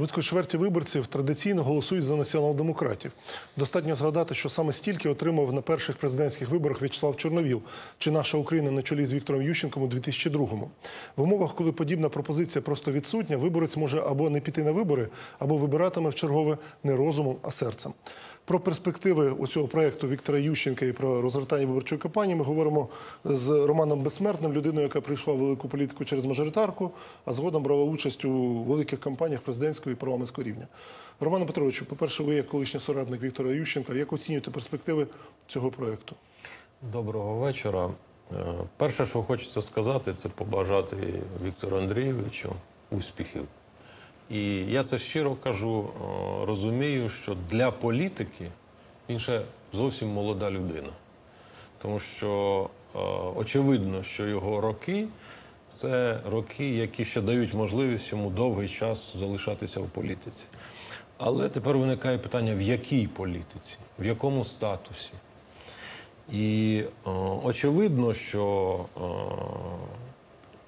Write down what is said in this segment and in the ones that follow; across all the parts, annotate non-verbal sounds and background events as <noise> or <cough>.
Близько чверті виборців традиційно голосують за націонал-демократів. Достатньо згадати, що саме стільки отримав на перших президентських виборах В'ячеслав Чорновіл чи наша Україна на чолі з Віктором Ющенком у 2002-му. В умовах, коли подібна пропозиція просто відсутня, виборець може або не піти на вибори, або вибиратиме в чергове не розумом, а серцем. Про перспективи у цього проєкту Віктора Ющенка і про розгортання виборчої кампанії ми говоримо з Романом Безсмертним, людиною, яка прийшла в велику політику через мажоритарку, а згодом брала участь у великих кампаніях президентського і парламентського рівня. Романе Петровичу, по-перше, ви як колишній соратник Віктора Ющенка, як оцінюєте перспективи цього проєкту? Доброго вечора. Е, Перше, що хочеться сказати, це побажати Віктору Андрійовичу успіхів. І я це щиро кажу, е, розумію, що для політики він ще зовсім молода людина. Тому що е, очевидно, що його роки це роки, які ще дають можливість йому довгий час залишатися в політиці. Але тепер виникає питання: в якій політиці, в якому статусі? І е, очевидно, що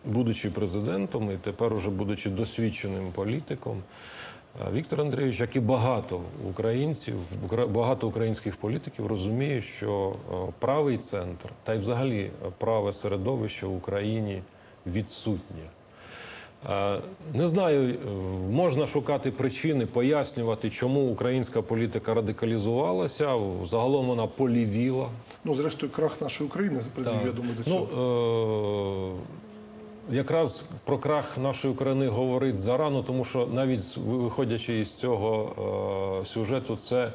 будучи президентом і тепер уже будучи досвідченим політиком, е, Віктор Андрійович, як і багато українців, багато українських політиків розуміє, що е, правий центр та й взагалі праве середовище в Україні відсутнє. Е, Не знаю, можна шукати причини, пояснювати, чому українська політика радикалізувалася. Загалом вона полівіла. Ну, зрештою, крах нашої України призвів, я думаю, до цього. Ну, е- якраз про крах нашої України говорить зарано, тому що навіть виходячи із цього е- сюжету, це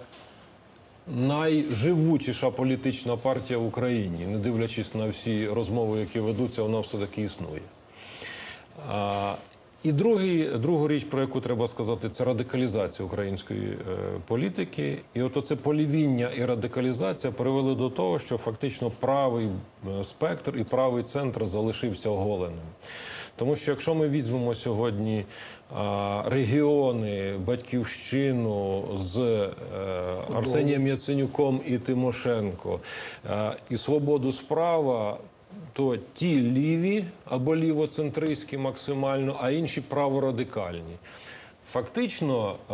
найживучіша політична партія в Україні, не дивлячись на всі розмови, які ведуться, вона все-таки існує. І другий, другу річ, про яку треба сказати, це радикалізація української е, політики. І от оце полівіння і радикалізація привели до того, що фактично правий е, спектр і правий центр залишився оголеним. Тому що якщо ми візьмемо сьогодні а, регіони, батьківщину з е, Арсенієм Яценюком і Тимошенко е, і свободу справа, то ті ліві або лівоцентристські максимально, а інші праворадикальні. Фактично, е,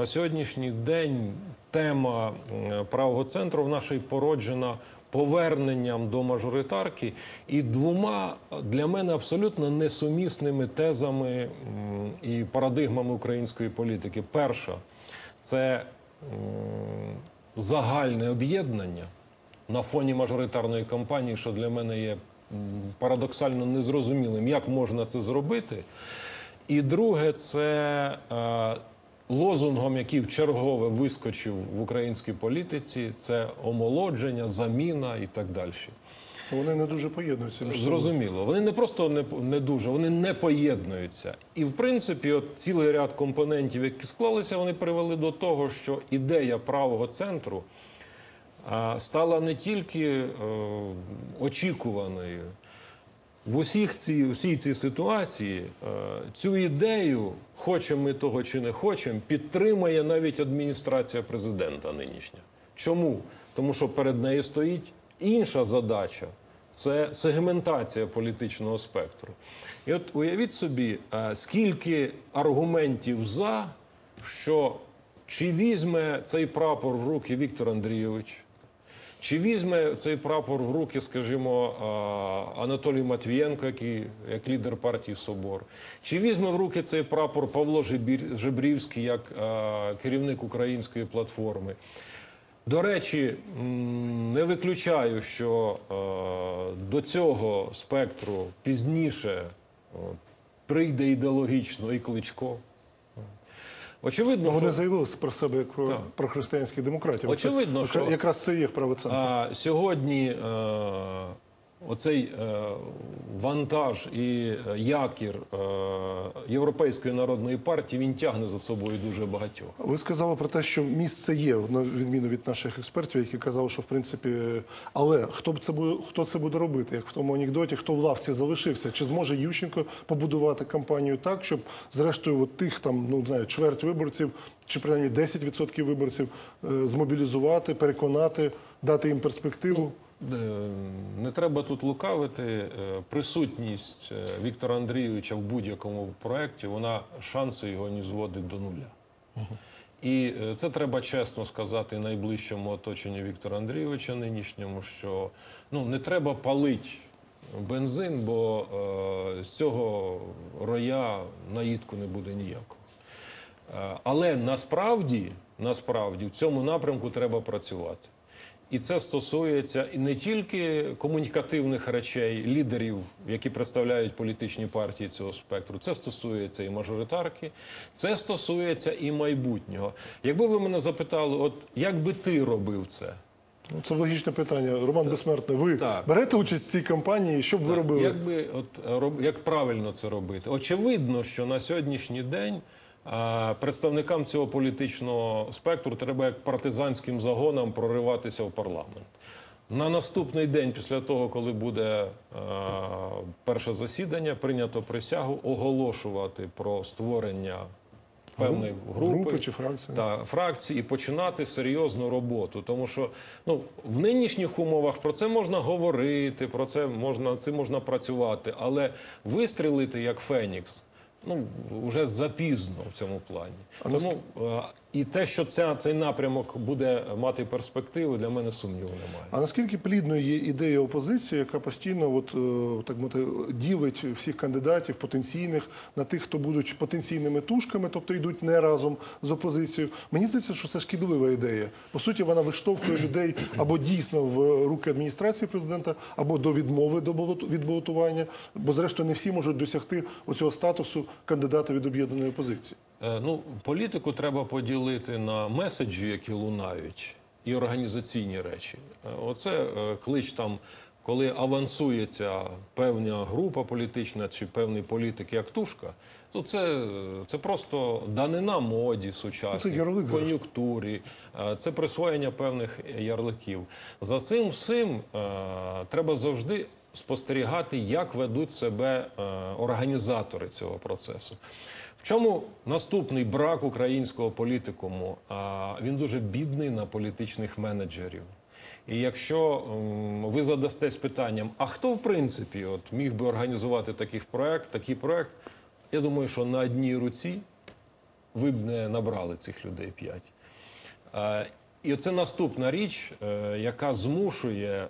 на сьогоднішній день тема е, правого центру в нашій породжена поверненням до мажоритарки і двома для мене абсолютно несумісними тезами і парадигмами української політики. Перша це загальне об'єднання на фоні мажоритарної кампанії, що для мене є парадоксально незрозумілим, як можна це зробити. І друге, це е, лозунгом, який в чергове вискочив в українській політиці, це омолодження, заміна і так далі. Вони не дуже поєднуються між. Зрозуміло, вони не просто не, не дуже, вони не поєднуються. І в принципі, от цілий ряд компонентів, які склалися, вони привели до того, що ідея правого центру стала не тільки е, очікуваною. В усіх ці, усій цій ситуації е, цю ідею, хочемо ми того чи не хочемо, підтримує навіть адміністрація президента нинішня. Чому? Тому що перед нею стоїть інша задача це сегментація політичного спектру. І от уявіть собі, е, скільки аргументів за, що чи візьме цей прапор в руки Віктор Андрійович, чи візьме цей прапор в руки, скажімо, Анатолій Матвієнко, який як лідер партії Собор? Чи візьме в руки цей прапор Павло Жебрівський як керівник української платформи? До речі, не виключаю, що до цього спектру пізніше прийде ідеологічно і кличко. Очевидно, Вони що... заявили про себе як про, Так. про християнських демократів. Очевидно, це, що- якраз це є правоцентр. А сьогодні е, оцей е, вантаж і е, якір е, Європейської народної партії він тягне за собою дуже багатьох. Ви сказали про те, що місце є, на відміну від наших експертів, які казали, що в принципі, але хто б це буде, хто це буде робити, як в тому анекдоті, хто в лавці залишився? Чи зможе Ющенко побудувати кампанію так, щоб зрештою от тих там, ну знаю, чверть виборців, чи принаймні 10% виборців змобілізувати, переконати, дати їм перспективу? Е, Не треба тут лукавити. Е, Присутність е, Віктора Андрійовича в будь-якому проєкті, вона шанси його не зводить до нуля. І це треба чесно сказати найближчому оточенню Віктора Андрійовича нинішньому, що ну, не треба палити бензин, бо е, з цього роя наїдку не буде ніякого. Е, Але насправді, насправді в цьому напрямку треба працювати. І це стосується не тільки комунікативних речей, лідерів, які представляють політичні партії цього спектру. Це стосується і мажоритарки, це стосується і майбутнього. Якби ви мене запитали, от як би ти робив це? Ну, Це логічне питання. Роман Безсмертний, ви Так. берете участь в цій кампанії? Що б ви робили? Як би от роб- як правильно це робити? Очевидно, що на сьогоднішній день представникам цього політичного спектру треба як партизанським загонам прориватися в парламент. На наступний день, після того, коли буде е, перше засідання, прийнято присягу оголошувати про створення певної групи, Групи чи фракції? та фракції і починати серйозну роботу. Тому що ну в нинішніх умовах про це можна говорити, про це можна цим можна працювати, але вистрілити як Фенікс. Ну вже запізно в цьому плані. Тому е, і те, що ця цей напрямок буде мати перспективи, для мене сумніву немає. А наскільки плідною є ідея опозиції, яка постійно от, е, так мовити, ділить всіх кандидатів потенційних на тих, хто будуть потенційними тушками, тобто йдуть не разом з опозицією? Мені здається, що це шкідлива ідея. По суті, вона виштовхує людей або дійсно в руки адміністрації президента, або до відмови до від балотування, бо зрештою не всі можуть досягти оцього статусу кандидата від об'єднаної опозиції. Е, Ну, політику треба поділити на меседжі, які лунають, і організаційні речі. Е, Оце е, клич там, коли авансується певна група політична чи певний політик як тушка, то це, це просто данина моді сучасній, кон'юнктурі, це присвоєння певних ярликів. За цим всім треба завжди спостерігати, як ведуть себе е, організатори цього процесу. Чому наступний брак українського політикуму? А, Він дуже бідний на політичних менеджерів. І якщо ви задастесь питанням, а хто в принципі от, міг би організувати такий проект, такий проект, я думаю, що на одній руці ви б не набрали цих людей п'ять. І це наступна річ, е, яка змушує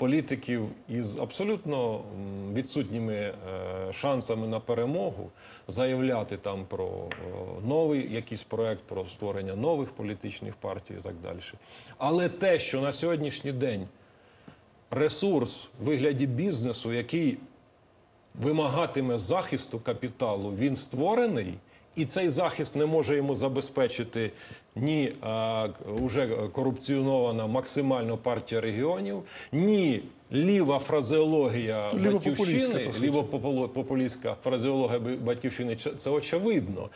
політиків із абсолютно відсутніми е, шансами на перемогу заявляти там про е, новий якийсь проект, про створення нових політичних партій і так далі. Але те, що на сьогоднішній день ресурс в вигляді бізнесу, який вимагатиме захисту капіталу, він створений, і цей захист не може йому забезпечити ні а, уже корупціонована максимально партія регіонів, ні ліва фразеологія батьківщини, по лівопопулістська фразеологія батьківщини. Це- Це очевидно.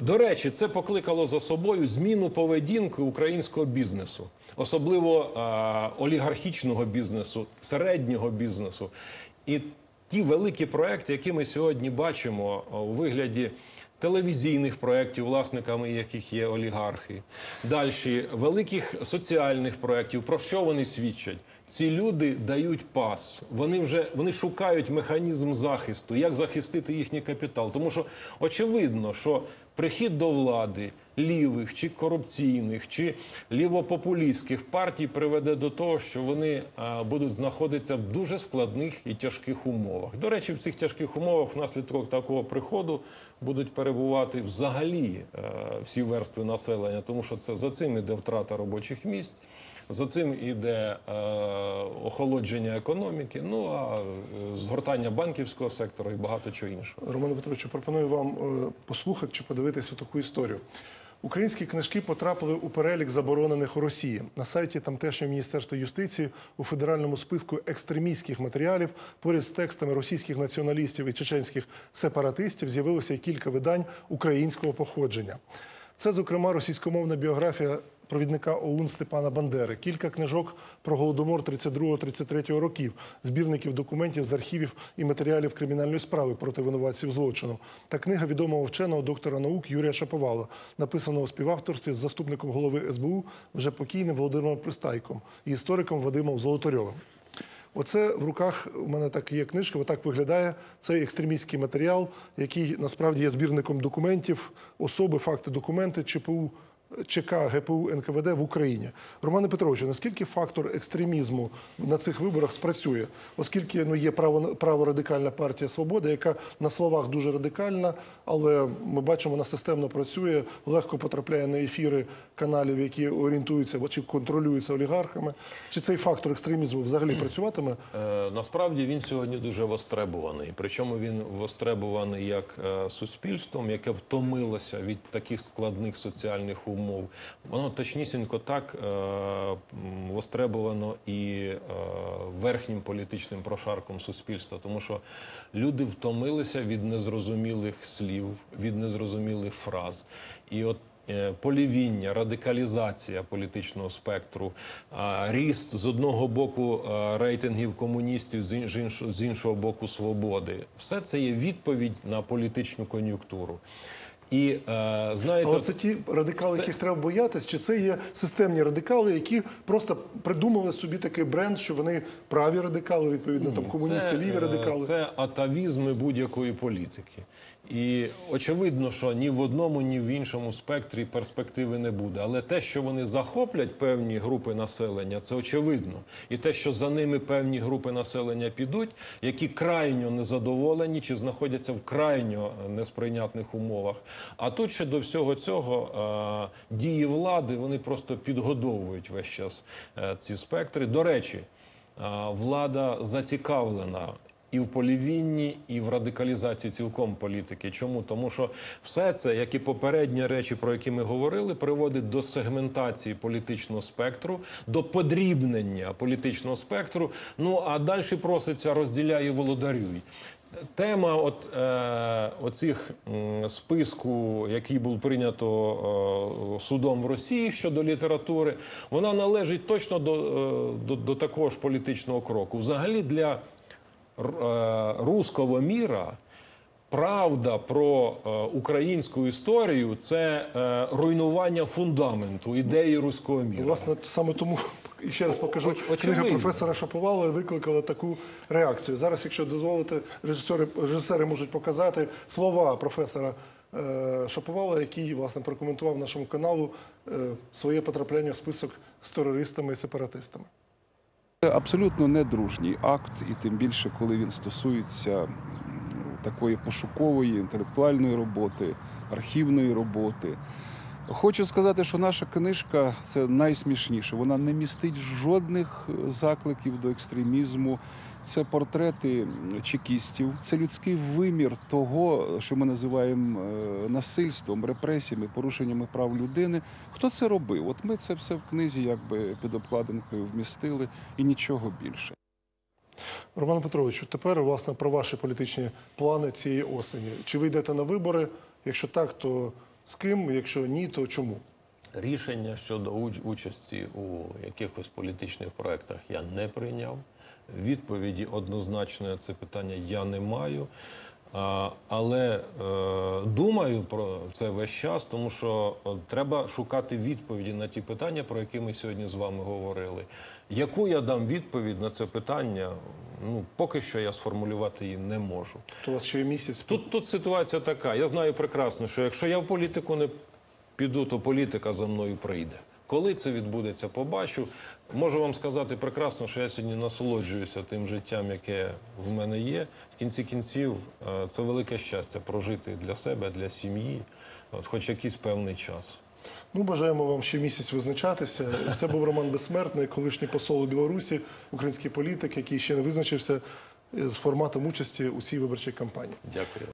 До речі, це покликало за собою зміну поведінки українського бізнесу, особливо а, олігархічного бізнесу, середнього бізнесу. І ті великі проекти, які ми сьогодні бачимо у вигляді телевізійних проєктів, власниками яких є олігархи, далі великих соціальних проєктів, про що вони свідчать? Ці люди дають пас. Вони вже вони шукають механізм захисту, як захистити їхній капітал. Тому що очевидно, що прихід до влади лівих чи корупційних чи лівопопулістських партій приведе до того, що вони будуть знаходитися в дуже складних і тяжких умовах. До речі, в цих тяжких умовах внаслідок такого приходу будуть перебувати взагалі е, всі верстви населення, тому що це за цим іде втрата робочих місць. За цим іде е, охолодження економіки, ну а е, згортання банківського сектору і багато чого іншого. Романе Петровичу, пропоную вам е, послухати чи подивитися таку історію. Українські книжки потрапили у перелік заборонених у Росії. На сайті тамтешнього міністерства юстиції у федеральному списку екстремістських матеріалів поряд з текстами російських націоналістів і чеченських сепаратистів з'явилося кілька видань українського походження. Це, зокрема, російськомовна біографія провідника ОУН Степана Бандери, кілька книжок про голодомор 32-33 років, збірників документів з архівів і матеріалів кримінальної справи проти винуватців злочину, та книга відомого вченого доктора наук Юрія Шаповала, написана у співавторстві з заступником голови СБУ, вже покійним Володимиром Пристайком і істориком Вадимом Золотарьовим. Оце в руках у мене так є книжка, отак виглядає цей екстремістський матеріал, який насправді є збірником документів, особи, факти, документи ЧПУ. ЧК ГПУ НКВД в Україні. Романе Петровичу, наскільки фактор екстремізму на цих виборах спрацює? Оскільки ну, є право, праворадикальна партія Свобода, яка на словах дуже радикальна, але ми бачимо, вона системно працює, легко потрапляє на ефіри каналів, які орієнтуються чи контролюються олігархами. Чи цей фактор екстремізму взагалі працюватиме? Е, Насправді він сьогодні дуже востребуваний. Причому він востребуваний як е, суспільством, яке втомилося від таких складних соціальних умов. Воно точнісінько так е, востребовано і е, верхнім політичним прошарком суспільства, тому що люди втомилися від незрозумілих слів, від незрозумілих фраз. І от е, полівіння, радикалізація політичного спектру, ріст з одного боку рейтингів комуністів, з іншого боку свободи. Все це є відповідь на політичну кон'юнктуру. І е, знаєте, Але це ті радикали, яких треба боятись, чи це є системні радикали, які просто придумали собі такий бренд, що вони праві радикали, відповідно, там комуністи, це, ліві е, радикали. Це атавізми будь-якої політики. І очевидно, що ні в одному, ні в іншому спектрі перспективи не буде. Але те, що вони захоплять певні групи населення, це очевидно. І те, що за ними певні групи населення підуть, які крайньо незадоволені чи знаходяться в крайньо несприйнятних умовах. А тут ще до всього цього е, дії влади вони просто підгодовують весь час е, ці спектри. До речі, е, влада зацікавлена і в полівінні, і в радикалізації цілком політики. Чому? Тому що все це, як і попередні речі, про які ми говорили, приводить до сегментації політичного спектру, до подрібнення політичного спектру. Ну а далі проситься розділяй і володарюй. Тема от, е, оцих списку, який був прийнято е, судом в Росії щодо літератури, вона належить точно до, е, до, до такого ж політичного кроку. Взагалі для е, міра правда про е, українську історію це е, руйнування фундаменту ідеї руського міра. Власне, саме тому <laughs> і ще раз покажу очевидно. книга професора Шаповала викликала таку реакцію. Зараз, якщо дозволите, режисери, режисери можуть показати слова професора Шаповала, який власне прокоментував нашому каналу своє потрапляння в список з терористами і сепаратистами. Абсолютно недружній акт, і тим більше, коли він стосується такої пошукової інтелектуальної роботи, архівної роботи. Хочу сказати, що наша книжка це найсмішніше. Вона не містить жодних е, закликів до екстремізму. Це портрети чекістів, це людський вимір того, що ми називаємо е, насильством, репресіями, порушеннями прав людини. Хто це робив? От ми це все в книзі, якби під обкладинкою вмістили, і нічого більше. Роман Петровичу, тепер власне про ваші політичні плани цієї осені. Чи ви йдете на вибори? Якщо так, то з ким? Якщо ні, то чому? Рішення щодо уч- участі у якихось політичних проєктах я не прийняв. Відповіді однозначно на це питання я не маю. Але е, думаю про це весь час, тому що е, треба шукати відповіді на ті питання, про які ми сьогодні з вами говорили. Яку я дам відповідь на це питання? Ну, поки що я сформулювати її не можу. То у вас ще є місяць. Тут, тут ситуація така. Я знаю прекрасно, що якщо я в політику не піду, то політика за мною прийде. Коли це відбудеться, побачу. Можу вам сказати прекрасно, що я сьогодні насолоджуюся тим життям, яке в мене є. В кінці кінців е, це велике щастя прожити для себе, для сім'ї, от хоч якийсь певний час. Ну, бажаємо вам ще місяць визначатися. Це був Роман Безсмертний, колишній посол у Білорусі, український політик, який ще не визначився з форматом участі у цій виборчій кампанії. Дякую.